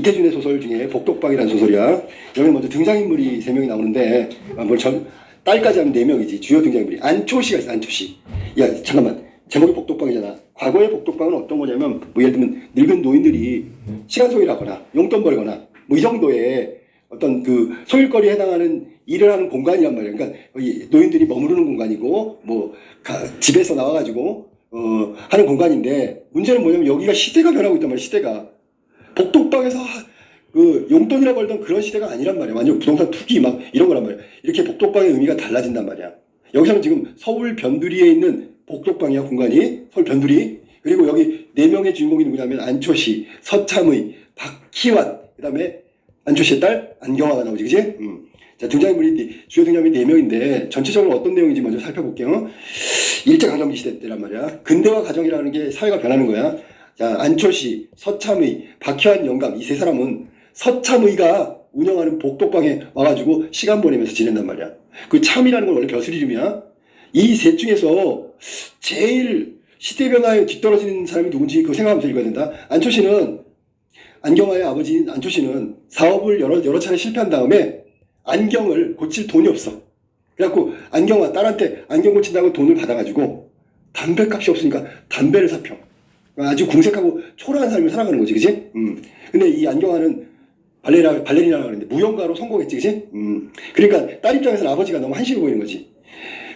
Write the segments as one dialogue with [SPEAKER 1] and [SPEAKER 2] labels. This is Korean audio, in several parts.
[SPEAKER 1] 이태준의 소설 중에 복독방이라는 소설이야. 여기 먼저 등장인물이 세 명이 나오는데 아, 뭘전 딸까지 하면 네 명이지 주요 등장인물이 안초 씨가 있어 안초 씨. 야 잠깐만 제목이 복독방이잖아. 과거의 복독방은 어떤 거냐면 뭐 예를 들면 늙은 노인들이 시간 소일하거나 용돈 벌거나 뭐 이 정도의 어떤 그 소일거리에 해당하는 일을 하는 공간이란 말이야. 그러니까 이 노인들이 머무르는 공간이고 뭐 가- 집에서 나와가지고 어, 하는 공간인데 문제는 뭐냐면 여기가 시대가 변하고 있단 말이야. 시대가 복독방에서 하- 그 용돈이라 벌던 그런 시대가 아니란 말이야. 완전 부동산 투기 막 이런 거란 말이야. 이렇게 복독방의 의미가 달라진단 말이야. 여기서는 지금 서울 변두리에 있는 복독방이야 공간이 서울 변두리 그리고 여기 네 명의 주인공이 누구냐면 안초시, 서참의, 박희환 그다음에 안초시의 딸 안경화가 나오지, 그지? 음. 자 등장인물이 네- 주요 등장인물이 네 명인데 전체적으로 어떤 내용인지 먼저 살펴볼게요. 일제강점기 시대 때란 말이야. 근대화 가정이라는 게 사회가 변하는 거야. 자 안초시, 서참의, 박희환 영감 이 세 사람은 서참의가 운영하는 복독방에 와가지고 시간 보내면서 지낸단 말이야. 그 참이라는 건 원래 벼슬 이름이야. 이 셋 중에서 제일 시대 변화에 뒤떨어지는 사람이 누군지 그거 생각하면 되가 된다. 안초 씨는 안경화의 아버지인 안초 씨는 사업을 여러 여러 차례 실패한 다음에 안경을 고칠 돈이 없어. 그래갖고 안경화 딸한테 안경 고친다고 돈을 받아가지고 담배값이 없으니까 담배를 사평. 아주 궁색하고 초라한 삶을 살아가는 거지, 그지? 음. 근데 이 안경화는 발레리나 발레리나라고 하는데 무용가로 성공했지, 그지? 음. 그러니까 딸 입장에서는 아버지가 너무 한심해 보이는 거지.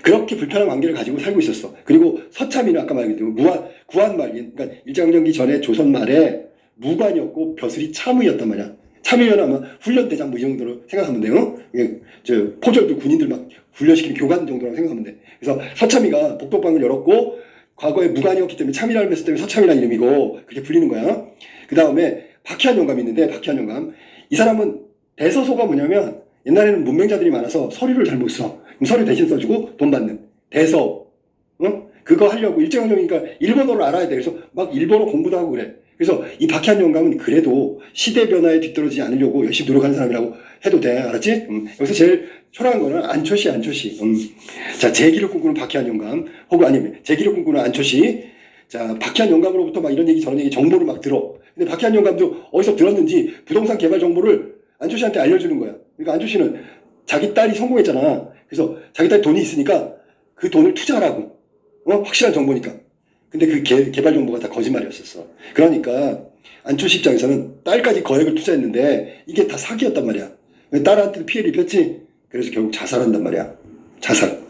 [SPEAKER 1] 그렇게 불편한 관계를 가지고 살고 있었어. 그리고 서참이는 아까 말했듯이 무한 구한 말, 그러니까 일제강점기 전에 조선 말에 무관이었고 벼슬이 참의였단 말이야. 참의면 아마 훈련대장 뭐 이 정도로 생각하면 돼요. 이게 저 포졸들 군인들 막 훈련시키는 교관 정도라고 생각하면 돼. 그래서 서참이가 복덕방을 열었고 과거에 무관이었기 때문에 참이라는 했을 때문에 서참이라는 이름이고 그렇게 불리는 거야. 그 다음에 박희한 영감이 있는데 박희한 영감 이 사람은 대서소가 뭐냐면 옛날에는 문맹자들이 많아서 서류를 잘 못 써. 그럼 서류 대신 써주고 돈 받는 대서. 어? 그거 하려고 일제강점기니까 일본어를 알아야 돼. 그래서 막 일본어 공부도 하고 그래. 그래서 이 박희한 영감은 그래도 시대 변화에 뒤떨어지지 않으려고 열심히 노력하는 사람이라고 해도 돼. 알았지? 음. 여기서 제일 초라한 거는 안초시, 안초시. 음. 자, 제기를 꿈꾸는 박희한 영감. 혹은 아니면 제기를 꿈꾸는 안초시. 자, 박희한 영감으로부터 막 이런 얘기 저런 얘기 정보를 막 들어. 근데 박희한 영감도 어디서 들었는지 부동산 개발 정보를 안초시한테 알려주는 거야. 그러니까 안초시는 자기 딸이 성공했잖아. 그래서 자기 딸 돈이 있으니까 그 돈을 투자하라고. 어? 확실한 정보니까. 근데 그 개, 개발 정보가 다 거짓말이었었어. 그러니까 안초시 입장에서는 딸까지 거액을 투자했는데 이게 다 사기였단 말이야. 딸한테도 피해를 입혔지. 그래서 결국 자살한단 말이야. 자살.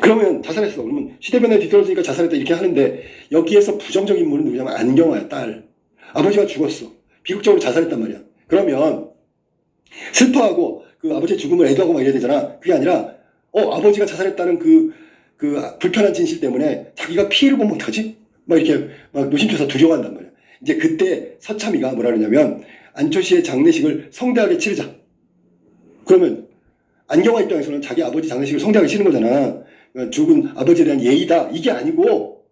[SPEAKER 1] 그러면 자살했어. 그러면 시대변화에 뒤떨어지니까 자살했다 이렇게 하는데 여기에서 부정적인 인물은 누구냐면 안경화야 딸. 아버지가 죽었어. 비극적으로 자살했단 말이야. 그러면 슬퍼하고 그 아버지의 죽음을 애도하고 막 이래야 되잖아. 그게 아니라 어 아버지가 자살했다는 그, 그 불편한 진실 때문에 자기가 피해를 보면 어떡하지? 막 이렇게 막 노심초사 두려워한단 말이야. 이제 그때 서참이가 뭐라 그러냐면 안초시의 장례식을 성대하게 치르자. 그러면 안경화 입장에서는 자기 아버지 장례식을 성대하게 치는 거잖아. 그러니까 죽은 아버지에 대한 예의다. 이게 아니고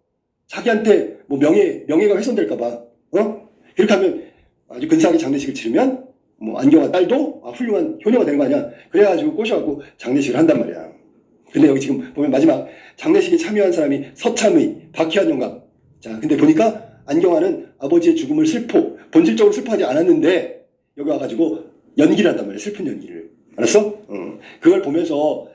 [SPEAKER 1] 자기한테 뭐 명예 명예가 훼손될까봐 어 그렇게 하면 아주 근사하게 장례식을 치르면 뭐 안경화 딸도 아, 훌륭한 효녀가 되는 거 아니야. 그래가지고 꼬셔갖고 장례식을 한단 말이야. 근데 여기 지금 보면 마지막 장례식에 참여한 사람이 서참의 박희환 영감. 자, 근데 보니까 안경화는 아버지의 죽음을 슬퍼 본질적으로 슬퍼하지 않았는데 여기 와가지고 연기를 한단 말이야. 슬픈 연기를. 알았어? 어. 그걸 보면서 어,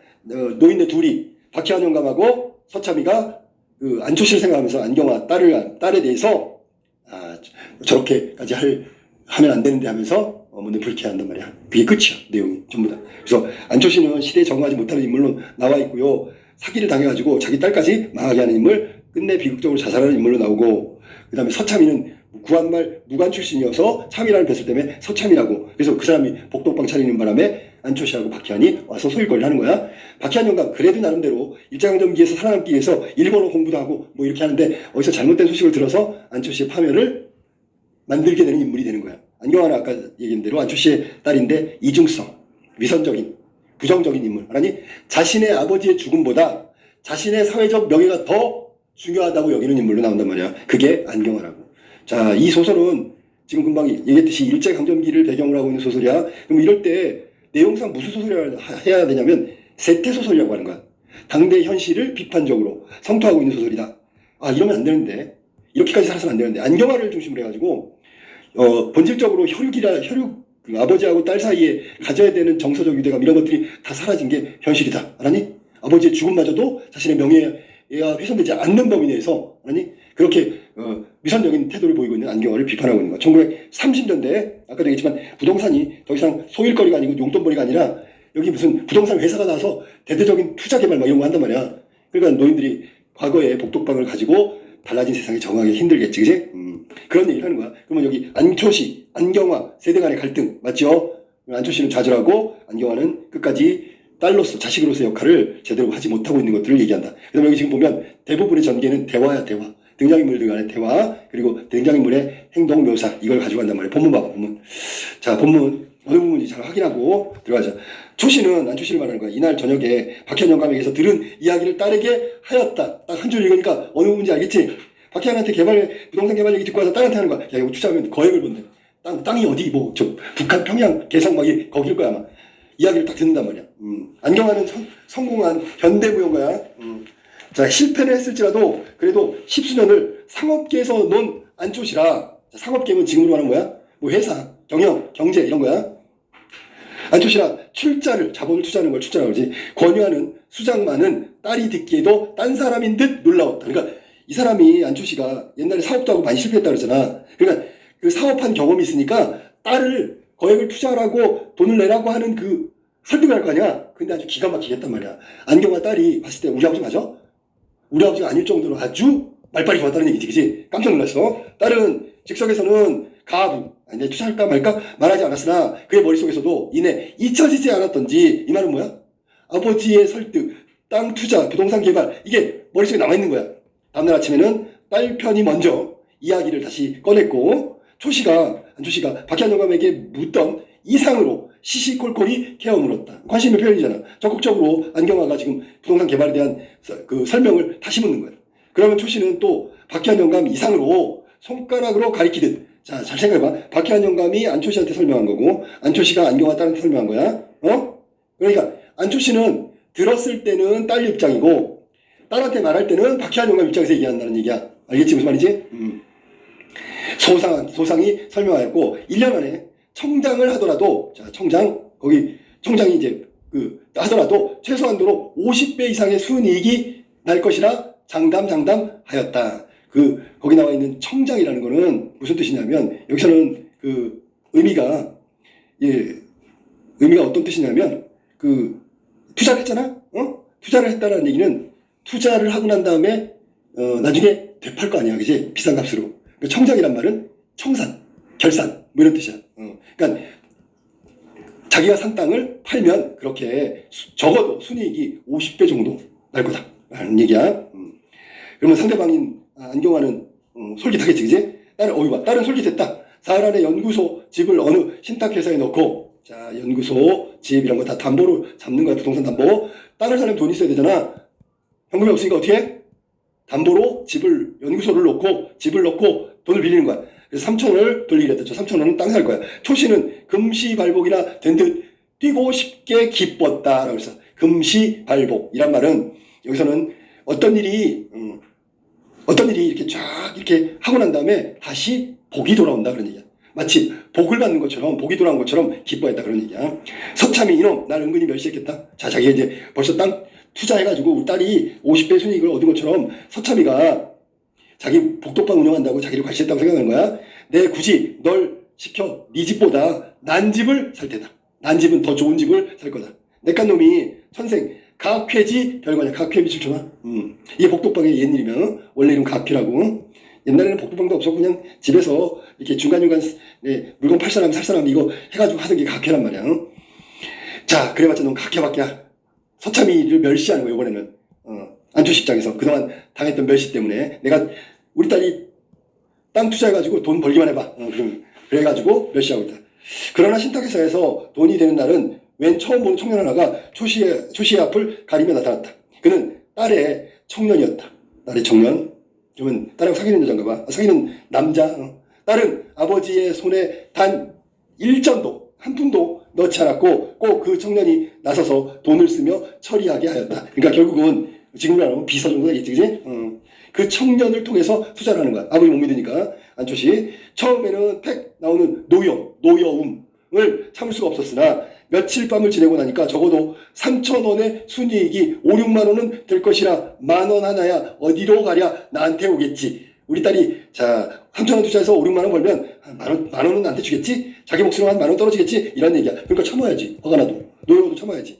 [SPEAKER 1] 노인네 둘이 박희환 영감하고 서참이가 그 안초시를 생각하면서 안경화 딸을 딸에 대해서 아 저- 저렇게까지 할 하면 안 되는데 하면서 어머니 불쾌한단 말이야. 그게 끝이야 내용이 전부 다. 그래서 안초시는 시대에 적응하지 못하는 인물로 나와 있고요. 사기를 당해가지고 자기 딸까지 망하게 하는 인물, 끝내 비극적으로 자살하는 인물로 나오고 그 다음에 서참이는 구한말 무관 출신이어서 참이라는 뱃을 때문에 서참이라고 그래서 그 사람이 복덕방 차리는 바람에 안초시하고 박희환이 와서 소일거리를 하는 거야. 박희환 영감 그래도 나름대로 일장점기에서 살아남기 위해서 일본어 공부도 하고 뭐 이렇게 하는데 어디서 잘못된 소식을 들어서 안초시의 파멸을 만들게 되는 인물이 되는 거야. 안경화는 아까 얘기한 대로 안초시의 딸인데 이중성, 위선적인, 부정적인 인물. 아니 자신의 아버지의 죽음보다 자신의 사회적 명예가 더 중요하다고 여기는 인물로 나온단 말이야. 그게 안경화라고. 자, 이 소설은 지금 금방 얘기했듯이 일제강점기를 배경으로 하고 있는 소설이야. 그럼 이럴 때 내용상 무슨 소설을 해야 되냐면 세태소설이라고 하는 거야. 당대 현실을 비판적으로 성토하고 있는 소설이다. 아, 이러면 안 되는데. 이렇게까지 살아서는 안 되는데. 안경화를 중심으로 해가지고 어, 본질적으로 혈육이라 혈육 그 아버지하고 딸 사이에 가져야 되는 정서적 유대감 이런 것들이 다 사라진 게 현실이다. 알았니? 아버지의 죽음마저도 자신의 명예가 훼손되지 않는 범위 내에서 알았니? 그렇게 어, 미선적인 태도를 보이고 있는 안경화를 비판하고 있는 거야. 1930년대에 아까도 얘기했지만 부동산이 더 이상 소일거리가 아니고 용돈벌이가 아니라 여기 무슨 부동산 회사가 나와서 대대적인 투자 개발 막 이런 거 한단 말이야. 그러니까 노인들이 과거에 복덕방을 가지고 달라진 세상에 적응하기 힘들겠지, 그지? 음, 그런 얘기를 하는 거야. 그러면 여기 안초시, 안경화 세대 간의 갈등 맞죠? 안초시는 좌절하고 안경화는 끝까지 딸로서 자식으로서의 역할을 제대로 하지 못하고 있는 것들을 얘기한다. 그 다음에 여기 지금 보면 대부분의 전개는 대화야 대화. 등장인물들 간의 대화 그리고 등장인물의 행동 묘사 이걸 가지고 간단 말이에요. 본문 봐봐 본문. 자 본문 어느 부분인지 잘 확인하고 들어가자. 초씨는 안초씨를 말하는 거야. 이날 저녁에 박현 영 감에게서 들은 이야기를 딸에게 하였다. 딱 한 줄 읽으니까 어느 부분인지 알겠지? 박현한테 개발 부동산 개발 얘기 듣고 와서 딸한테 하는 거야. 야 이거 투자하면 거액을 번대. 땅 땅이 어디 뭐 저 북한 평양 개성 막 이- 거길 거야 아마. 이야기를 딱 듣는단 말이야. 음. 안경화는 성, 성공한 현대무용가야. 음. 자 실패를 했을지라도 그래도 십수년을 상업계에서 논 안초시라 자, 상업계면 지금으로 말하는 거야. 뭐 회사, 경영, 경제 이런 거야. 안초시라 출자를 자본을 투자하는 걸 출자라고 그러지. 권유하는 수장만은 딸이 듣기에도 딴 사람인 듯 놀라웠다. 그러니까 이 사람이 안초시가 옛날에 사업도 하고 많이 실패했다 그러잖아. 그러니까 그 사업한 경험이 있으니까 딸을 거액을 투자하라고 돈을 내라고 하는 그 설득을 할 거 아니야. 근데 아주 기가 막히게 했단 말이야. 안경화 딸이 봤을 때 우리 아버지 맞아? 우리 아버지가 아닐 정도로 아주 말빨이 좋았다는 얘기지, 그지? 깜짝 놀랐어. 딸은 즉석에서는 가부, 아니, 투자할까 말까 말하지 않았으나 그의 머릿속에서도 이내 잊혀지지 않았던지 이 말은 뭐야? 아버지의 설득, 땅 투자, 부동산 개발 이게 머릿속에 남아있는 거야. 다음날 아침에는 딸 편이 먼저 이야기를 다시 꺼냈고 초씨가 안초씨가 박현 영감에게 묻던 이상으로 시시콜콜이 케어 물었다. 관심의 표현이잖아. 적극적으로 안경화가 지금 부동산 개발에 대한 서- 그 설명을 다시 묻는 거야. 그러면 초씨는 또 박현 영감 이상으로 손가락으로 가리키듯 자, 잘 생각해봐. 박현 영감이 안초 씨한테 설명한 거고 안초 씨가 안경화 딸한테 설명한 거야. 어? 그러니까 안초 씨는 들었을 때는 딸 입장이고 딸한테 말할 때는 박현 영감 입장에서 얘기한다는 얘기야. 알겠지 무슨 말이지? 음. 소상, 소상이 설명하였고 1년 안에 청장을 하더라도 자 청장 거기 청장이 이제 그 하더라도 최소한도로 50배 이상의 순이익이 날 것이라 장담 장담 하였다. 그 거기 나와 있는 청장이라는 거는 무슨 뜻이냐면 여기서는 그 의미가 예 의미가 어떤 뜻이냐면 그 투자를 했잖아. 어? 투자를 했다는 얘기는 투자를 하고 난 다음에 어 나중에 되팔 거 아니야. 그지? 비싼 값으로. 그 청장이란 말은 청산, 결산 뭐 이런 뜻이야. 어. 그러니까 자기가 산 땅을 팔면 그렇게 수- 적어도 순이익이 50배 정도 날 거다 라는 얘기야. 음. 그러면 상대방인 아, 안경화는 어, 솔깃하겠지, 그지? 딸은 어이 봐, 딸은 솔깃했다. 사흘 안에 연구소 집을 어느 신탁회사에 넣고 자 연구소 집 이런 거 다 담보로 잡는 거야 부동산 담보. 땅을 사려면 돈 있어야 되잖아. 현금이 없으니까 어떻게? 해? 담보로 집을 연구소를 놓고 집을 넣고 돈을 빌리는 거야. 그래서 3천원을 돌리기로 했다. 저 3천원은 땅 살 거야. 초씨는 금시발복이나 된 듯 뛰고 싶게 기뻤다 라고 했어. 금시발복이란 말은 여기서는 어떤 일이 음, 어떤 일이 이렇게 쫙 이렇게 하고 난 다음에 다시 복이 돌아온다 그런 얘기야. 마치 복을 받는 것처럼 복이 돌아온 것처럼 기뻐했다 그런 얘기야. 서참이 이놈 날 은근히 멸시했겠다. 자 자기가 이제 벌써 땅 투자해가지고 우리 딸이 50배 순이익을 얻은 것처럼 서참이가 자기 복덕방 운영한다고 자기를 과시했다고 생각하는 거야. 내 굳이 널 시켜 네 집보다 난 집을 살 테다. 난 집은 더 좋은 집을 살 거다. 내깐 놈이 천생 가학회지 별거냐 가학회 미칠 쳐나. 음. 이게 복덕방의 옛일이면 어? 원래 이름 가학회라고. 옛날에는 복덕방도 없었고 그냥 집에서 이렇게 중간중간 네, 물건 팔 사람 살 사람 이거 해가지고 하던 게 가학회란 말이야. 어? 자 그래봤자 넌 가학회밖에 서참이를 멸시하는 거야 이번에는. 어, 안주시 입장에서 그동안 당했던 멸시 때문에 내가 우리 딸이 땅 투자해가지고 돈 벌기만 해봐. 어, 그럼 그래가지고 멸시하고 있다. 그러나 신탁회사에서 돈이 되는 날은 웬 처음 보는 청년 하나가 초시의, 초시의 앞을 가리며 나타났다. 그는 딸의 청년이었다. 딸의 청년. 그러면 딸하고 사귀는 여잔가 봐. 아, 사귀는 남자. 어. 딸은 아버지의 손에 단 1전도, 한 푼도 넣지 않았고 꼭 그 청년이 나서서 돈을 쓰며 처리하게 하였다. 그러니까 결국은 지금으로 하면 비서 정도 되겠지, 그지? 어. 그 청년을 통해서 투자를 하는 거야. 아버지 못 믿으니까. 안초시 처음에는 팩 나오는 노여 노여움을 참을 수가 없었으나 며칠 밤을 지내고 나니까 적어도 3천 원의 순이익이 5, 6만 원은 될 것이라 만원 하나야 어디로 가랴 나한테 오겠지. 우리 딸이 자 3천 원 투자해서 5, 6만 원 벌면 한만 원, 만 원은 나한테 주겠지? 자기 몫으로 한 만원 떨어지겠지? 이런 얘기야. 그러니까 참아야지. 화가 나도. 노여도 참아야지.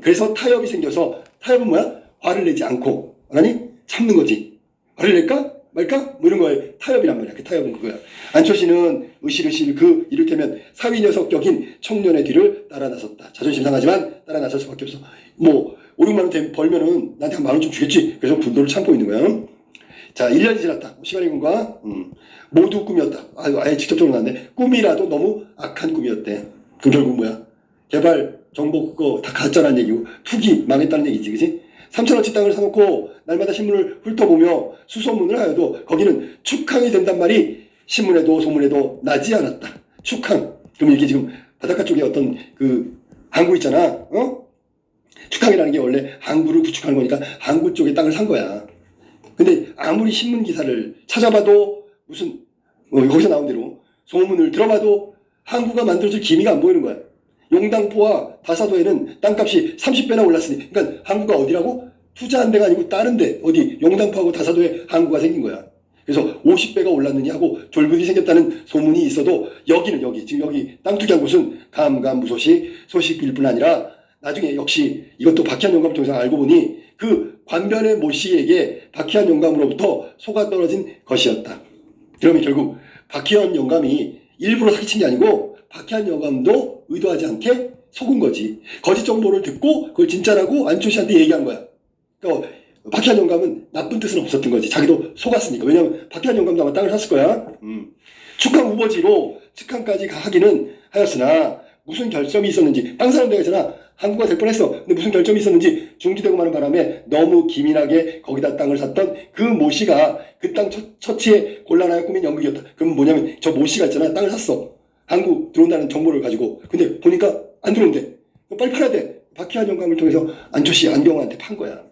[SPEAKER 1] 그래서 타협이 생겨서 타협은 뭐야? 화를 내지 않고 아니 참는 거지. 화를 낼까? 말까? 뭐 이런 거에 타협이란 말이야. 그 타협은 그거야. 안초시는 으실으실 그 이를테면 사위 녀석 격인 청년의 뒤를 따라 나섰다. 자존심 상하지만 따라 나설 수밖에 없어. 뭐 5, 6만 원 되- 벌면은 나한테 한 만 원 좀 주겠지. 그래서 분노를 참고 있는 거야. 자, 1년이 지났다. 시간의 꿈과 음, 모두 꿈이었다. 아유, 아예 직접적으로 나왔네. 꿈이라도 너무 악한 꿈이었대. 그 결국 뭐야? 개발 정보 그거 다 가짜라는 얘기고 투기 망했다는 얘기지, 그지? 3천원치 땅을 사놓고 날마다 신문을 훑어보며 수소문을 하여도 거기는 축항이 된단 말이 신문에도 소문에도 나지 않았다. 축항. 그럼 이게 지금 바닷가 쪽에 어떤 그 항구 있잖아. 어? 축항이라는 게 원래 항구를 구축하는 거니까 항구 쪽에 땅을 산 거야. 근데 아무리 신문 기사를 찾아봐도 무슨 어, 거기서 나온 대로 소문을 들어봐도 항구가 만들어질 기미가 안 보이는 거야. 용당포와 다사도에는 땅값이 30배나 올랐으니 그러니까 항구가 어디라고? 투자한 데가 아니고 다른 데 어디 용당포하고 다사도에 항구가 생긴 거야. 그래서 50배가 올랐느니 하고 졸부들이 생겼다는 소문이 있어도 여기는 여기 지금 여기 땅 투기한 곳은 감감무소식 소식일 뿐 아니라 나중에 역시 이것도 박희한 영감을 통해서 알고 보니 그 관변의 모 씨에게 박희한 영감으로부터 속아 떨어진 것이었다. 그러면 결국 박희원 영감이 일부러 사기친 게 아니고 박희한 영감도 의도하지 않게 속은 거지. 거짓 정보를 듣고 그걸 진짜라고 안초 씨한테 얘기한 거야. 그러니까 박희한 영감은 나쁜 뜻은 없었던 거지. 자기도 속았으니까. 왜냐하면 박희한 영감도 아마 땅을 샀을 거야. 음. 축항 우버지로 측항까지 하기는 하였으나 무슨 결점이 있었는지 땅 사는 데가 있잖아. 항구가 될 뻔했어. 근데 무슨 결점이 있었는지 중지되고 마는 바람에 너무 기민하게 거기다 땅을 샀던 그 모씨가 그 땅 처치에 곤란하여 꾸민 연극이었다. 그럼 뭐냐면 저 모씨가 있잖아. 땅을 샀어. 항구 들어온다는 정보를 가지고. 근데 보니까 안 들어온대. 빨리 팔아야 돼. 박희한 영감을 통해서 안초씨 안경호한테 판 거야.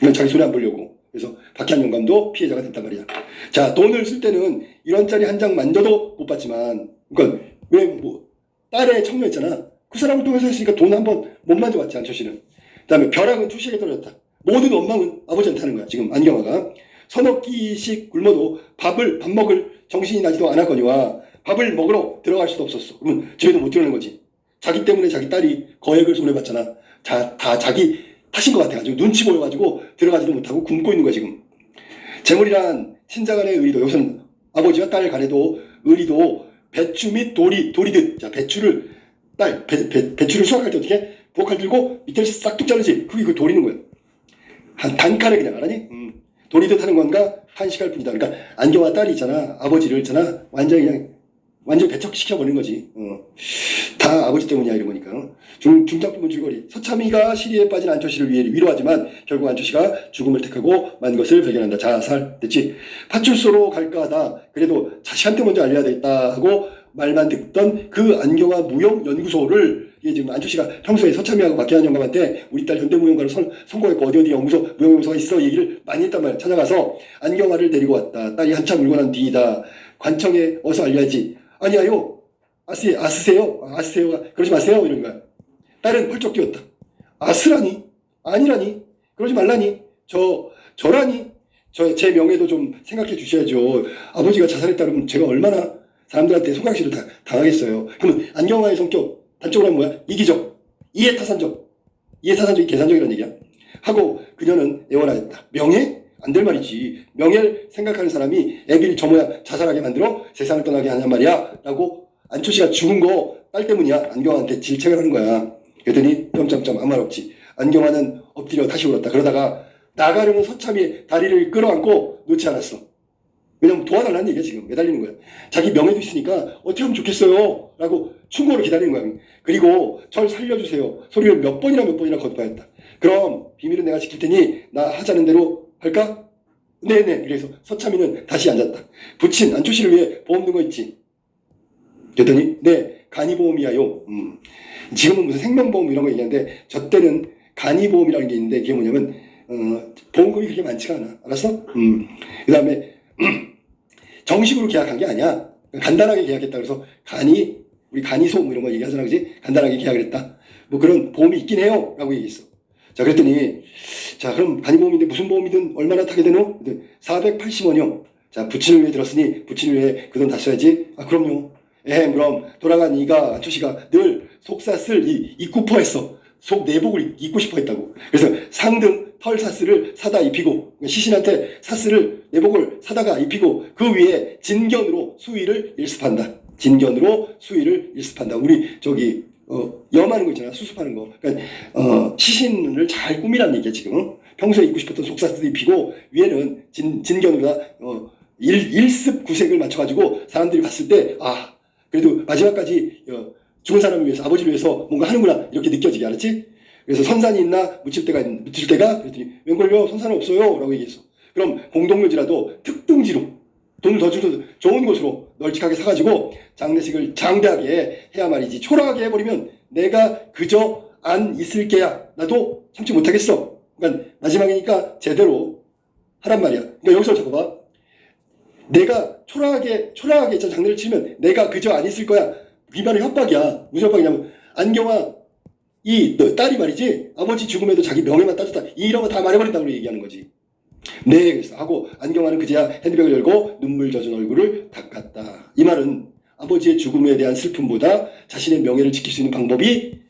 [SPEAKER 1] 이건 자기 손해 안 보려고. 그래서 박희한 영감도 피해자가 됐단 말이야. 자, 돈을 쓸 때는 이런 짜리 한 장 만져도 못 받지만, 그러니까 왜 뭐 딸의 청년 있잖아. 그 사람을 통해서 했으니까 돈 한 번 못 만져봤지 안초 씨는. 그 다음에 벼락은 투시에 떨어졌다. 모든 원망은 아버지한테 하는 거야. 지금 안경화가 끼씩 굶어도 밥을 밥 먹을 정신이 나지도 않았거니와 밥을 먹으러 들어갈 수도 없었어. 그러면 집에도 못 들어오는 거지. 자기 때문에 자기 딸이 거액을 손해봤잖아. 자, 다 자기 탓인 것 같아가지고 눈치 보여가지고 들어가지도 못하고 굶고 있는 거야 지금. 재물이란 친자 간의 의리도 여기서는 아버지와 딸 간에도 의리도 배추 및 도리 도리듯 자 배추를 딸 배, 배, 배추를 수확할 때 어떻게 부엌칼 들고 밑에를 싹둑 자르지 그게 그 도리는 거야. 한 단칼에 그냥 알아니? 음. 도리듯 하는 건가 한식할 뿐이다. 그러니까 안경화 딸이 있잖아 아버지를 있잖아 완전히 그냥 완전 배척시켜 버린 거지. 어. 다 아버지 때문이야 이런 거니까. 중, 중장부분 줄거리. 서참이가 시리에 빠진 안초씨를 위해 위로하지만 결국 안초씨가 죽음을 택하고 만 것을 발견한다. 자살. 됐지? 파출소로 갈까 하다. 그래도 자식한테 먼저 알려야 되겠다 하고 말만 듣던 그 안경화 무용 연구소를 이게 지금 안초씨가 평소에 서참이하고 박혜한 영감한테 우리 딸 현대무용가로 선, 선고했고 어디 어디 연구소 무용연구소가 있어 얘기를 많이 했단 말이야. 찾아가서 안경화를 데리고 왔다. 딸이 한참 울고 난 뒤이다. 관청에 어서 알려야지. 아니야요. 아스, 아스세요? 아스세요가 그러지 마세요. 이런 거야. 딸은 펄쩍 뛰었다. 아스라니? 아니라니? 그러지 말라니? 저, 저라니? 저, 제 명예도 좀 생각해 주셔야죠. 아버지가 자살했다면 제가 얼마나 사람들한테 소강시를 다, 당하겠어요. 그러면 안경화의 성격, 단적으로 하면 뭐야? 이기적, 이해타산적, 이해타산적이 계산적이라는 얘기야. 하고 그녀는 애원하였다. 명예? 안 될 말이지. 명예를 생각하는 사람이 애비를 저 모양 자살하게 만들어 세상을 떠나게 하냔 말이야. 라고 안초 씨가 죽은 거 딸 때문이야. 안경화한테 질책을 하는 거야. 그랬더니 점점점 아무 말 없지. 안경화는 엎드려 다시 울었다. 그러다가 나가려는 서참이 다리를 끌어안고 놓지 않았어. 왜냐면 도와달라는 얘기야 지금 매달리는 거야. 자기 명예도 있으니까 어떻게 하면 좋겠어요. 라고 충고를 기다리는 거야. 그리고 절 살려주세요. 소리를 몇 번이나 몇 번이나 거듭하였다. 그럼 비밀은 내가 지킬 테니 나 하자는 대로 할까? 네네. 그래서 서참이는 다시 앉았다. 부친 안초 씨를 위해 보험 든 거 있지? 그랬더니 네 간이보험이야요. 음. 지금은 무슨 생명보험 이런 거 얘기하는데 저 때는 간이보험이라는 게 있는데 그게 뭐냐면 어, 보험금이 그렇게 많지가 않아. 알았어? 음. 그 다음에 정식으로 계약한 게 아니야. 간단하게 계약했다 그래서 간이 우리 간이소 뭐 이런 거 얘기하잖아 그지? 간단하게 계약을 했다. 뭐 그런 보험이 있긴 해요. 라고 얘기했어. 자 그랬더니 자 그럼 간이보험인데 무슨 보험이든 얼마나 타게 되노? 480원이요. 자 부친을 위해 들었으니 부친을 위해 그 돈 다 써야지. 아 그럼요. 예 그럼 돌아간 이가 안초 씨가 늘 속사슬 이, 입고 퍼 했어. 속 내복을 입고 싶어 했다고. 그래서 상등 털 사슬을 사다 입히고 시신한테 사슬을 내복을 사다가 입히고 그 위에 진견으로 수위를 일습한다. 진견으로 수위를 일습한다. 우리 저기 어, 염하는 거 있잖아. 수습하는 거. 그러니까 어, 시신을 잘 꾸미라는 얘기야 지금. 평소에 입고 싶었던 속사슬을 입히고 위에는 진, 진견으로 어, 일, 일습 구색을 맞춰가지고 사람들이 봤을 때 아 그래도 마지막까지 어, 죽은 사람을 위해서 아버지를 위해서 뭔가 하는구나 이렇게 느껴지게 알았지? 그래서 선산이 있나 묻힐 때가 있- 묻힐 때가 그랬더니 웬걸요 선산은 없어요라고 얘기했어. 그럼 공동묘지라도 특등지로 돈을 더 주도 좋은 곳으로 널찍하게 사가지고 장례식을 장대하게 해야 말이지 초라하게 해버리면 내가 그저 안 있을게야 나도 참지 못하겠어. 그러니까 마지막이니까 제대로 하란 말이야. 그러니까 여기서 잡아봐. 내가 초라하게 초라하게 저 장례를 치면 내가 그저 안 있을 거야. 이 말은 협박이야. 무슨 협박이냐면 안경아 이너 딸이 말이지 아버지 죽음에도 자기 명예만 따졌다 이런 거 다 말해버린다고 얘기하는 거지. 네 그래서 하고 안경아는 그제야 핸드백을 열고 눈물 젖은 얼굴을 닦았다. 이 말은 아버지의 죽음에 대한 슬픔보다 자신의 명예를 지킬 수 있는 방법이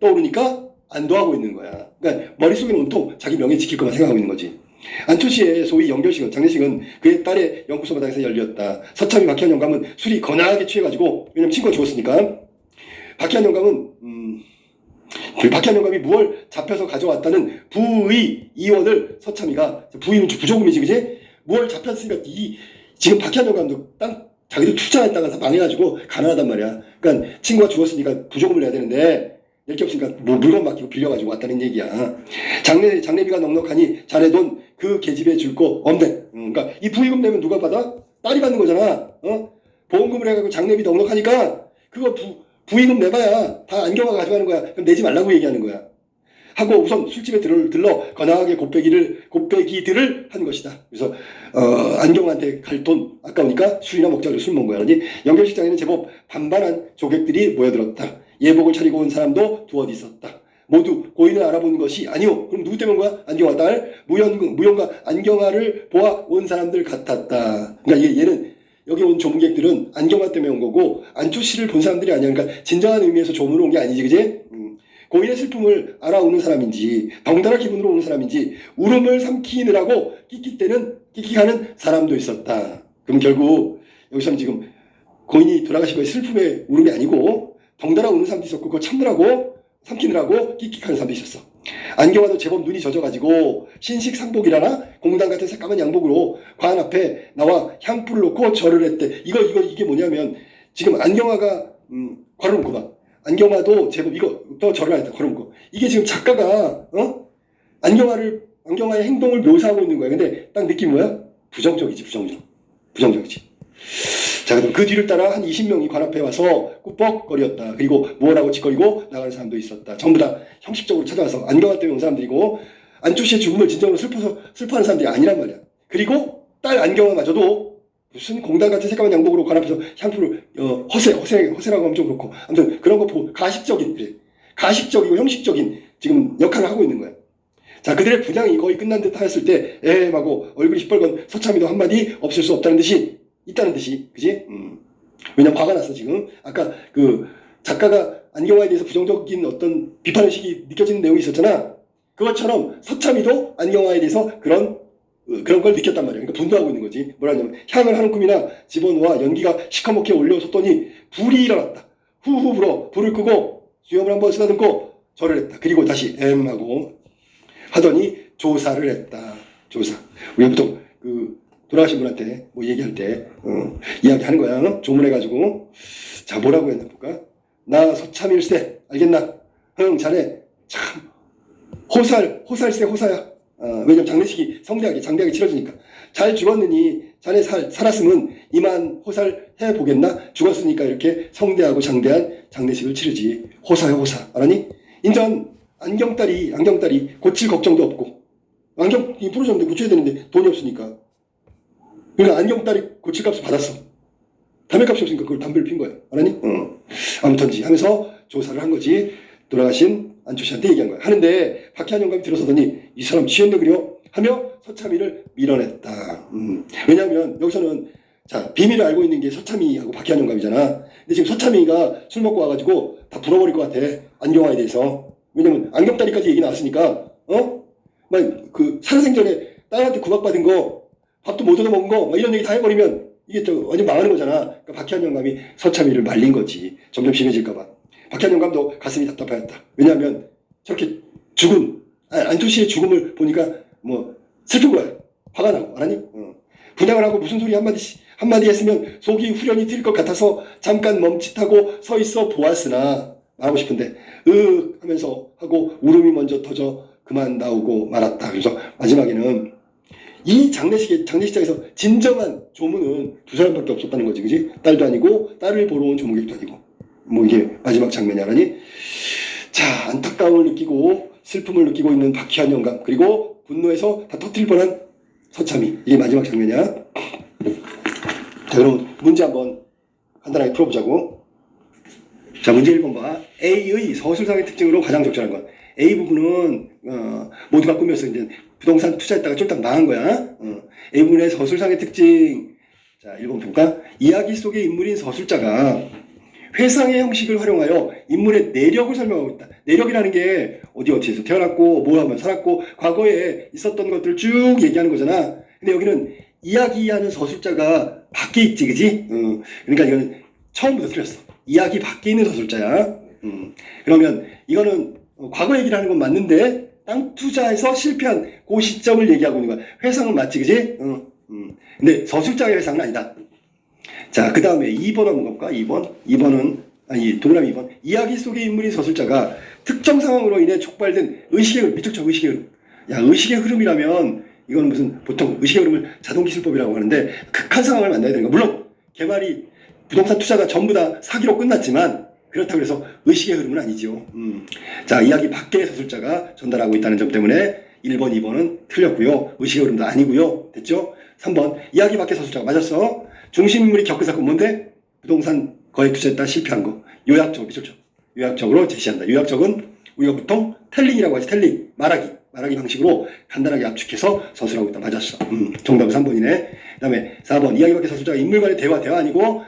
[SPEAKER 1] 떠오르니까 안도하고 있는 거야. 그러니까 머릿속에는 온통 자기 명예 지킬 것만 생각하고 있는 거지. 안초 씨의 소위 연결식은 장례식은 그의 딸의 연구소 마당에서 열렸다. 서참이 박희한 영감은 술이 거나하게 취해가지고 왜냐면 친구가 죽었으니까 박희한 영감은 음, 그 박희한 영감이 무얼 잡혀서 가져왔다는 부의 이원을 서참이가 부의는 부조금이지 그지? 무얼 잡혔으니까 이 지금 박희한 영감도 땅 자기도 투자했다가 다 망해가지고 가난하단 말이야. 그러니까 친구가 죽었으니까 부조금을 내야 되는데 낼 게 없으니까 뭐 물건 맡기고 빌려가지고 왔다는 얘기야. 장례 장례비가 넉넉하니 자네 돈 그 계집애 줄 거 없네. 음, 그러니까 이 부의금 내면 누가 받아? 딸이 받는 거잖아. 어? 보험금을 해가지고 장례비 넉넉하니까 그거 부, 부의금 내봐야 다 안경화 가져가는 거야. 그럼 내지 말라고 얘기하는 거야. 하고 우선 술집에 들러, 들러 거나하게 곱빼기를 곱빼기들을 한 것이다. 그래서 어, 안경한테 갈 돈 아까우니까 술이나 먹자고 술 먹은 거야. 그러니 연결식장에는 제법 반반한 조객들이 모여들었다. 예복을 차리고 온 사람도 두어디 있었다. 모두 고인을 알아보는 것이 아니오. 그럼 누구 때문인 거야? 안경화 딸 무연 무연과 안경화를 보아 온 사람들 같았다. 그러니까 얘, 얘는 여기 온 조문객들은 안경화 때문에 온 거고 안초 씨를 본 사람들이 아니야. 그러니까 진정한 의미에서 조문을 온게 아니지, 그지? 음. 고인의 슬픔을 알아오는 사람인지 덩달아 기분으로 오는 사람인지 울음을 삼키느라고 끽끽대는 끽끽하는 사람도 있었다. 그럼 결국 여기서는 지금 고인이 돌아가신 거에 슬픔의 울음이 아니고 덩달아 우는 사람도 있었고 그거 참느라고 삼키느라고 끽끽하는 사람도 있었어. 안경화도 제법 눈이 젖어가지고 신식 상복이라나 공당 같은 새까만 양복으로 관 앞에 나와 향불을 놓고 절을 했대. 이거 이거 이게 뭐냐면 지금 안경화가 음, 걸어놓고 봐. 안경화도 제법 이거 또 절을 했다. 걸어놓고 이게 지금 작가가 어 안경화를 안경화의 행동을 묘사하고 있는 거야. 근데 딱 느낌이 뭐야? 부정적이지 부정적. 부정적이지. 자, 그럼 그 뒤를 따라 한 20명이 관 앞에 와서 꾸벅거렸다. 그리고 무엇하고 짓거리고 나가는 사람도 있었다. 전부 다 형식적으로 찾아와서 안경화 때문에 온 사람들이고 안초 씨의 죽음을 진정으로 슬퍼서 슬퍼하는 사람들이 아니란 말이야. 그리고 딸 안경화마저도 무슨 공단 같은 새까만 양복으로 관 앞에서 향수를 어, 허세, 허세, 허세라고 하면 좀 그렇고 아무튼 그런 거 보고 가식적인 그래. 가식적이고 형식적인 지금 역할을 하고 있는 거야. 자, 그들의 분양이 거의 끝난 듯 하였을 때, 에헴 하고 얼굴이 시뻘건 서참이도 한마디 없을 수 없다는 듯이, 있다는 듯이, 그지? 음. 왜냐면 화가 났어, 지금. 아까 그 작가가 안경화에 대해서 부정적인 어떤 비판의식이 느껴지는 내용이 있었잖아. 그것처럼 서참이도 안경화에 대해서 그런, 어, 그런 걸 느꼈단 말이야. 그러니까 분노하고 있는 거지. 뭐라냐면, 향을 한 움큼이나 집어놓아 연기가 시커멓게 올려섰더니 불이 일어났다. 후후 불어, 불을 끄고 수염을 한번 쓰다듬고 절을 했다. 그리고 다시 엠 하고 하더니 조사를 했다. 조사. 우리가 보통 그 돌아가신 분한테 뭐 얘기할 때 어, 이야기하는 거야. 어? 조문해가지고 자 뭐라고 했나 볼까? 나 서참일세 알겠나? 응 잘해. 참 호살 호살세 호사야. 어, 왜냐면 장례식이 성대하게 장대하게 치러지니까 잘 죽었느니 자네 살, 살았으면 이만 호살 해 보겠나? 죽었으니까 이렇게 성대하고 장대한 장례식을 치르지 호사야 호사 알았니? 인전 안경딸이 안경딸이 고칠 걱정도 없고 안경 이 부러졌는데 고쳐야 되는데 돈이 없으니까 그러니까 안경딸이 고칠 값을 받았어. 담배값이 없으니까 그걸 담배를 핀 거야. 알았니? 어. 아무튼지 하면서 조사를 한 거지. 돌아가신 안초 씨한테 얘기한 거야. 하는데 박희한 영감이 들어서더니 이 사람 취했네 그려? 하며 서참이를 밀어냈다. 음. 왜냐하면 여기서는 자 비밀을 알고 있는 게 서참이하고 박희한 영감이잖아. 근데 지금 서참이가 술 먹고 와가지고 다 불어버릴 것 같아. 안경화에 대해서. 왜냐면 안경다리까지 얘기 나왔으니까 어? 막그 살아생전에 딸한테 구박받은 거 밥도 못 얻어 먹은 거막 이런 얘기 다 해버리면 이게 또 완전 망하는 거잖아. 그러니까 박희한 영감이 서참이를 말린 거지. 점점 심해질까봐. 박희한 영감도 가슴이 답답하였다. 왜냐하면 저렇게 죽음, 아니, 안토 씨의 죽음을 보니까 뭐 슬픈 거야. 화가 나고, 알았니? 어. 분양을 하고 무슨 소리 한마디, 한마디 했으면 속이 후련이 튈것 같아서 잠깐 멈칫하고 서 있어 보았으나 말하고 싶은데, 으 하면서 하고 울음이 먼저 터져 그만 나오고 말았다. 그래서 마지막에는 이 장례식에, 장례식장에서 진정한 조문은 두 사람밖에 없었다는 거지, 그지? 딸도 아니고, 딸을 보러 온 조문객도 아니고. 뭐 이게 마지막 장면이 아니? 자, 안타까움을 느끼고 슬픔을 느끼고 있는 박희한 영감 그리고 분노해서 다 터뜨릴 뻔한 서참이 이게 마지막 장면이야. 자, 그럼 문제 한번 간단하게 풀어보자고. 자, 문제 1번 봐. A의 서술상의 특징으로 가장 적절한 건 A 부분은 어, 모두가 꾸몄어. 이제 부동산 투자했다가 쫄딱 망한 거야. 어, A 부분의 서술상의 특징. 자, 1번 볼까? 이야기 속의 인물인 서술자가 회상의 형식을 활용하여 인물의 내력을 설명하고 있다. 내력이라는 게 어디 어디에서 태어났고 뭐 하면 살았고 과거에 있었던 것들을 쭉 얘기하는 거잖아. 근데 여기는 이야기하는 서술자가 밖에 있지, 그지? 어, 그러니까 이거는 처음부터 틀렸어. 이야기 밖에 있는 서술자야. 음, 그러면 이거는 어, 과거 얘기를 하는 건 맞는데 땅 투자에서 실패한 그 시점을 얘기하고 있는 거야. 회상은 맞지, 그지? 어, 음. 근데 서술자의 회상은 아니다. 자, 그 다음에 2번 한번 볼까? 2번. 2번은, 아니, 동그라미 2번. 이야기 속의 인물인 서술자가 특정 상황으로 인해 촉발된 의식의 흐름, 미쳤죠, 의식의 흐름. 야, 의식의 흐름이라면, 이건 무슨, 보통 의식의 흐름을 자동기술법이라고 하는데, 극한 상황을 만나야 되는 거야. 물론, 개발이, 부동산 투자가 전부 다 사기로 끝났지만, 그렇다고 해서 의식의 흐름은 아니죠. 음. 자, 이야기 밖의 서술자가 전달하고 있다는 점 때문에 1번, 2번은 틀렸고요. 의식의 흐름도 아니고요. 됐죠? 3번, 이야기 밖의 서술자가 맞았어. 중심인물이 겪은 사건 뭔데? 부동산 거액 투자했다 실패한 거. 요약적으로 미쳤죠. 요약적으로 제시한다. 요약적은 우리가 보통 텔링이라고 하지 텔링 말하기 말하기 방식으로 간단하게 압축해서 서술하고 있다. 맞았어. 음, 정답은 3번이네. 그 다음에 4번 이야기 밖의 서술자가 인물 간의 대화 대화 아니고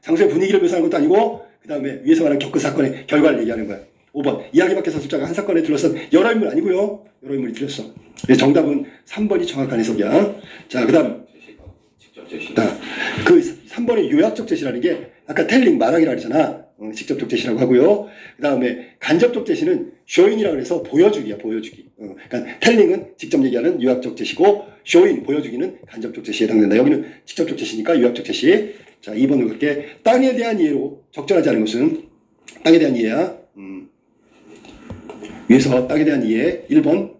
[SPEAKER 1] 장소의 분위기를 묘사하는 것도 아니고 그 다음에 위에서 말한 겪은 사건의 결과를 얘기하는 거야. 5번 이야기 밖의 서술자가 한 사건에 둘러싼 여러 인물 아니고요. 여러 인물이. 그래서 정답은 3번이 정확한 해석이야. 자, 그 다음
[SPEAKER 2] 직접 제시.
[SPEAKER 1] 자, 그 3번의 요약적 제시라는 게 아까 텔링 말하기라 그랬잖아. 어, 직접적 제시라고 하고요. 그 다음에 간접적 제시는 쇼인이라고 해서 보여주기야, 보여주기. 어, 그러니까 텔링은 직접 얘기하는 요약적 제시고 쇼인, 보여주기는 간접적 제시에 해당된다. 여기는 직접적 제시니까 요약적 제시. 자, 2번으로 갈게. 땅에 대한 이해로 적절하지 않은 것은 땅에 대한 이해야. 음. 위에서 땅에 대한 이해. 1번.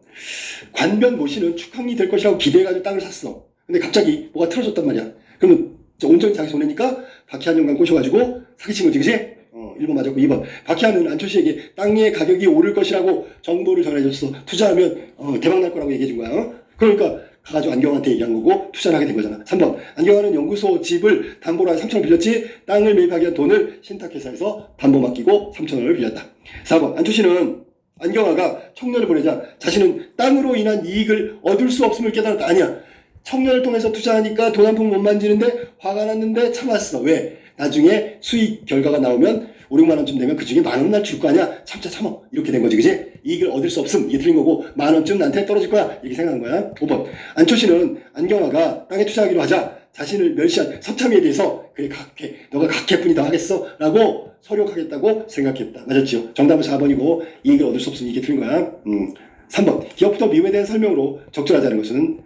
[SPEAKER 1] 관변 모씨는 축항이 될 것이라고 기대해가지고 땅을 샀어. 근데 갑자기 뭐가 틀어졌단 말이야. 그러면 저 온전히 자기 손해니까 박희한 영감 꼬셔가지고 사기친 거지, 그지? 어, 1번 맞았고 2번. 박희한은 안초 씨에게 땅의 가격이 오를 것이라고 정보를 전해줬어. 투자하면 어, 대박 날 거라고 얘기해준 거야. 어? 그러니까 가가지고 안경한테 얘기한 거고 투자를 하게 된 거잖아. 3번. 안경환은 연구소 집을 담보로 한 3천을 빌렸지 땅을 매입하기 위한 돈을 신탁회사에서 담보 맡기고 3천원을 빌렸다. 4번. 안초 씨는 안경화가 청년을 보내자 자신은 땅으로 인한 이익을 얻을 수 없음을 깨달았다. 아니야. 청년을 통해서 투자하니까 돈 한 푼 못 만지는데 화가 났는데 참았어. 왜? 나중에 수익 결과가 나오면 5, 6만 원쯤 되면 그 중에 만 원 날 줄 거 아니야? 참자 참어. 이렇게 된 거지. 그지? 이익을 얻을 수 없음. 이게 틀린 거고 만 원쯤 나한테 떨어질 거야. 이렇게 생각한 거야. 5번. 안초 씨는 안경화가 땅에 투자하기로 하자 자신을 멸시한 서참이에 대해서 그래 각해. 너가 각해뿐이다 하겠어. 라고 서력하겠다고 생각했다. 맞았죠? 정답은 4번이고 이익을 얻을 수 없음. 이게 틀린 거야. 음. 3번. 기업부터 미움에 대한 설명으로 적절하지 않은 것은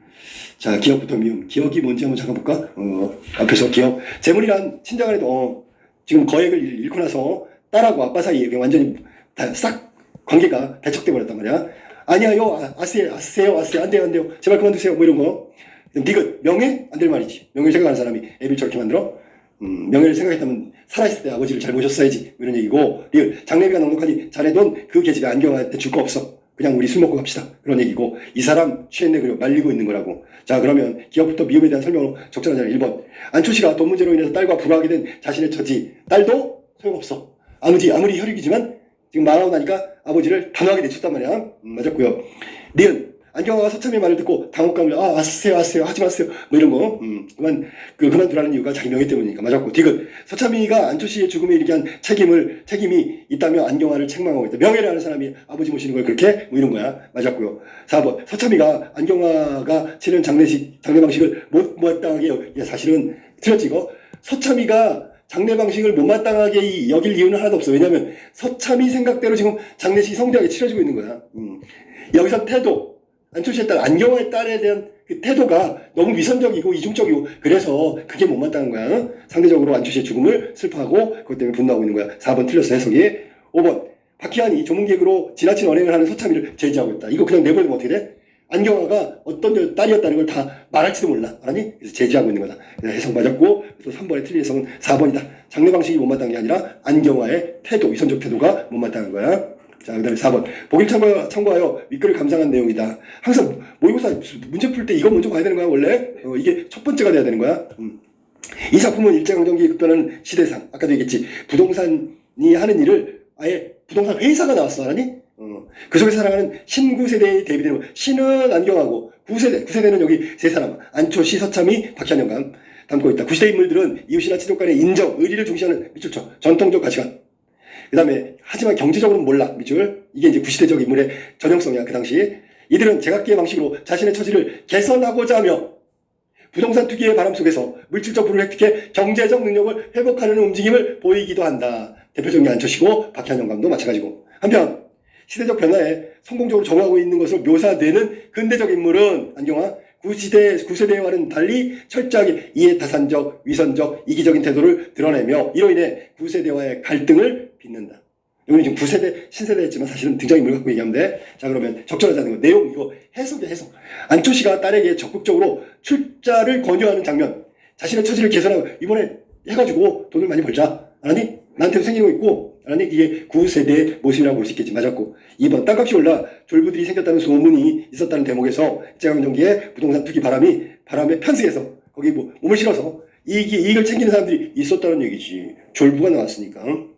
[SPEAKER 1] 자, 기업부터 미움. 기업이 뭔지 한번 잠깐 볼까? 어, 앞에서 기업. 재물이란 친정을 해도, 어, 지금 거액을 잃- 잃고 나서 딸하고 아빠 사이에 완전히 다 싹 관계가 대척돼 버렸단 말이야. 아니야요, 아, 아세요, 아세요, 아세요. 안 돼요, 안 돼요. 제발 그만두세요. 뭐 이런 거. 니가 명예? 안 될 말이지. 명예를 생각하는 사람이 애를 저렇게 만들어? 음, 명예를 생각했다면 살아있을 때 아버지를 잘 모셨어야지. 뭐 이런 얘기고. 리을. 장래비가 넉넉하니 자네 돈 그 계집애 안경한테 줄 거 없어. 그냥 우리 술 먹고 갑시다. 그런 얘기고 이 사람 취했네 그리고 말리고 있는 거라고. 자 그러면 기업부터 미움에 대한 설명으로 적절하잖아요. 1번 안초 씨가 돈 문제로 인해서 딸과 불화하게 된 자신의 처지 딸도 소용없어. 아무리 아무리 혈육이지만 지금 말하고 나니까 아버지를 단호하게 내쳤단 말이야. 음, 맞았고요. 니은 안경화가 서참의 말을 듣고 당혹감을 아 왔으세요 왔으세요 하지 마세요. 뭐 이런 거. 음, 그만 그 그만두라는 이유가 자기 명예 때문이니까. 맞았고 디귿. 서참이가 안초 씨의 죽음에 이르게 한 책임을 책임이 있다며 안경화를 책망하고 있다. 명예를 아는 사람이 아버지 모시는 걸 그렇게? 뭐 이런 거야. 맞았고요. 4번 서참이가 안경화가 치는 장례식 장례 방식을 못 못마땅하게 예, 사실은 틀렸지 이거. 서참이가 장례 방식을 못마땅하게 이- 여길 이유는 하나도 없어. 왜냐하면 서참이 생각대로 지금 장례식이 성대하게 치러지고 있는 거야. 음. 여기서 태도 안초 씨의 딸 안경화의 딸에 대한 그 태도가 너무 위선적이고 이중적이고 그래서 그게 못마땅한 거야. 어? 상대적으로 안초 씨의 죽음을 슬퍼하고 그것 때문에 분노하고 있는 거야. 4번 틀렸어 해석이. 5번 박희환이 조문객으로 지나친 언행을 하는 서참이를 제지하고 있다. 이거 그냥 내버리면 어떻게 돼? 안경화가 어떤 여- 딸이었다는 걸 다 말할지도 몰라. 알았니? 그래서 제지하고 있는 거다. 해석 맞았고 또 3번의 틀린 해석은 4번이다. 장례 방식이 못마땅한 게 아니라 안경화의 태도, 위선적 태도가 못마땅한 거야. 자, 그 다음에 4번. 보기를 참고, 참고하여 윗글을 감상한 내용이다. 항상 모의고사 문제 풀 때 이거 먼저 봐야 되는 거야, 원래? 어, 이게 첫 번째가 돼야 되는 거야. 음. 이 작품은 일제강점기에 급변하는 시대상. 아까도 얘기했지. 부동산이 하는 일을 아예 부동산 회사가 나왔어, 알았니? 어. 그 속에 살아가는 신구 세대에 대비되는 거. 신은 안경하고 구세대, 구세대는 여기 세 사람. 안초 시, 서참이, 박현영감 담고 있다. 구시대 인물들은 이웃이나 간의 인정, 의리를 중시하는 밑줄쳐. 전통적 가치관. 그 다음에 하지만 경제적으로는 몰라 밑줄. 이게 이제 구시대적 인물의 전형성이야 그 당시. 이들은 제각기의 방식으로 자신의 처지를 개선하고자 하며 부동산 투기의 바람 속에서 물질적 부를 획득해 경제적 능력을 회복하는 움직임을 보이기도 한다. 대표적인 게 안초시고 박현영 감도 마찬가지고. 한편 시대적 변화에 성공적으로 정하고 있는 것을 묘사되는 근대적 인물은 안경화 구시대 구세대와는 달리 철저하게 이해타산적 위선적 이기적인 태도를 드러내며 이로 인해 구세대와의 갈등을 빚는다. 여기는 지금 구세대 신세대 했지만 사실은 등장인물 갖고 얘기하면 돼. 자 그러면 적절하지 않은 거 내용 이거 해석이야 해석. 안초 씨가 딸에게 적극적으로 출자를 권유하는 장면. 자신의 처지를 개선하고 이번에 해가지고 돈을 많이 벌자. 알았니? 나한테도 생기는 거 있고 알았니? 이게 구세대의 모습이라고 볼 수 있겠지. 맞았고 2번 땅값이 올라 졸부들이 생겼다는 소문이 있었다는 대목에서 일제강점기에 부동산 투기 바람이 바람에 편승해서 거기 뭐 몸을 실어서 이익이, 이익을 챙기는 사람들이 있었다는 얘기지. 졸부가 나왔으니까. 응?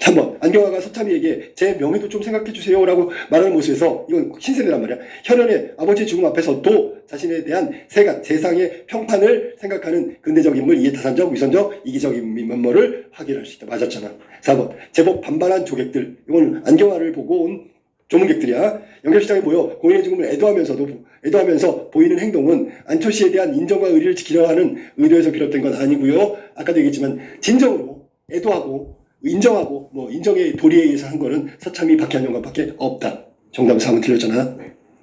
[SPEAKER 1] 3번 안경화가 서참이에게 제 명예도 좀 생각해 주세요 라고 말하는 모습에서 이건 신세대란 말이야. 현현의 아버지 죽음 앞에서도 자신에 대한 세간 세상의 평판을 생각하는 근대적 인물 이해타산적 위선적 이기적인 면모를 확인할 수 있다. 맞았잖아. 4번 제법 반발한 조객들 이건 안경화를 보고 온 조문객들이야. 연결시장에 모여 공인의 죽음을 애도하면서도 애도하면서 보이는 행동은 안철 씨에 대한 인정과 의리를 지키려 하는 의도에서 비롯된 건 아니고요. 아까도 얘기했지만 진정으로 애도하고 인정하고 뭐 인정의 도리에 의해서 한 거는 서참이 박현영과밖에 없다. 정답은 3은 틀렸잖아.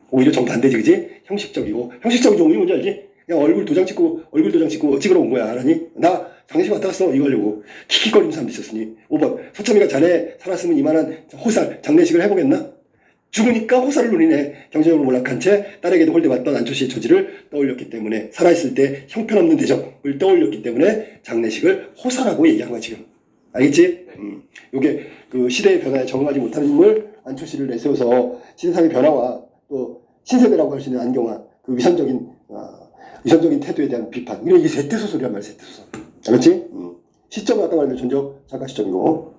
[SPEAKER 1] 오히려 정반대지 그지? 형식적이고 형식적인 종이 뭔지 알지? 그냥 얼굴 도장 찍고 얼굴 도장 찍고 찍으러 온 거야 알았니? 나 장례식 왔다 갔어 이거 하려고 킥킥거리는 사람도 있었으니 5번 서참이가 자네 살았으면 이만한 호살 장례식을 해보겠나? 죽으니까 호사를 누리네. 경제적으로 몰락한 채 딸에게도 홀대받던 안초 씨의 처지를 떠올렸기 때문에 살아있을 때 형편없는 대접을 떠올렸기 때문에 장례식을 호사라고 얘기한 거야 지금. 알겠지? 음. 요게 그 시대의 변화에 적응하지 못하는 인물 안초 씨를 내세워서 시대상의 변화와 또 신세대라고 할 수 있는 안경화 그 위선적인 아, 위선적인 태도에 대한 비판. 이게 이게 세태소설이란 말이야 세태소설. 알겠지? 음. 시점은 아까 말한 전적 작가 시점이고